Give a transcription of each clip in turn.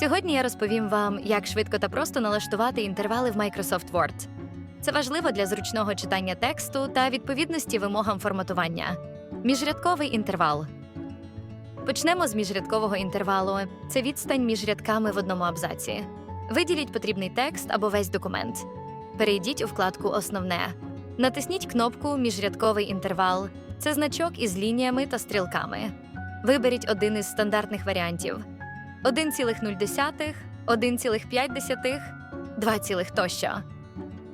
Сьогодні я розповім вам, як швидко та просто налаштувати інтервали в Microsoft Word. Це важливо для зручного читання тексту та відповідності вимогам форматування. Міжрядковий інтервал. Почнемо з міжрядкового інтервалу. Це відстань між рядками в одному абзаці. Виділіть потрібний текст або весь документ. Перейдіть у вкладку Основне. Натисніть кнопку Міжрядковий інтервал. Це значок із лініями та стрілками. Виберіть один із стандартних варіантів: 1,0, 1,5, 2, тощо.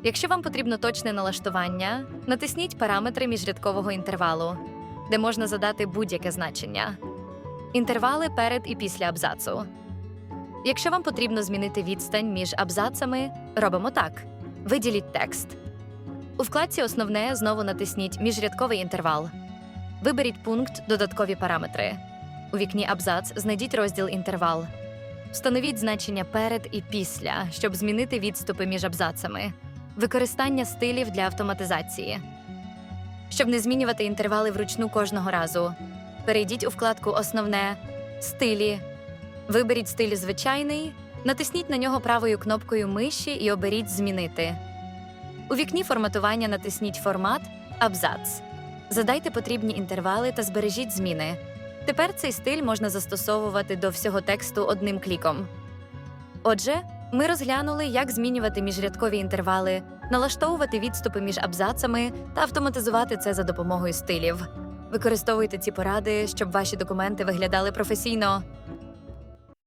Якщо вам потрібно точне налаштування, натисніть параметри міжрядкового інтервалу, де можна задати будь-яке значення. Інтервали перед і після абзацу. Якщо вам потрібно змінити відстань між абзацами, робимо так: виділіть текст. У вкладці Основне знову натисніть Міжрядковий інтервал. Виберіть пункт Додаткові параметри. У вікні Абзац знайдіть розділ Інтервал. Встановіть значення перед і після, щоб змінити відступи між абзацами. Використання стилів для автоматизації. Щоб не змінювати інтервали вручну кожного разу, перейдіть у вкладку Основне Стилі. Виберіть стиль звичайний, натисніть на нього правою кнопкою миші і оберіть Змінити. У вікні форматування натисніть Формат Абзац. Задайте потрібні інтервали та збережіть зміни. Тепер цей стиль можна застосовувати до всього тексту одним кліком. Отже, ми розглянули, як змінювати міжрядкові інтервали, налаштовувати відступи між абзацами та автоматизувати це за допомогою стилів. Використовуйте ці поради, щоб ваші документи виглядали професійно.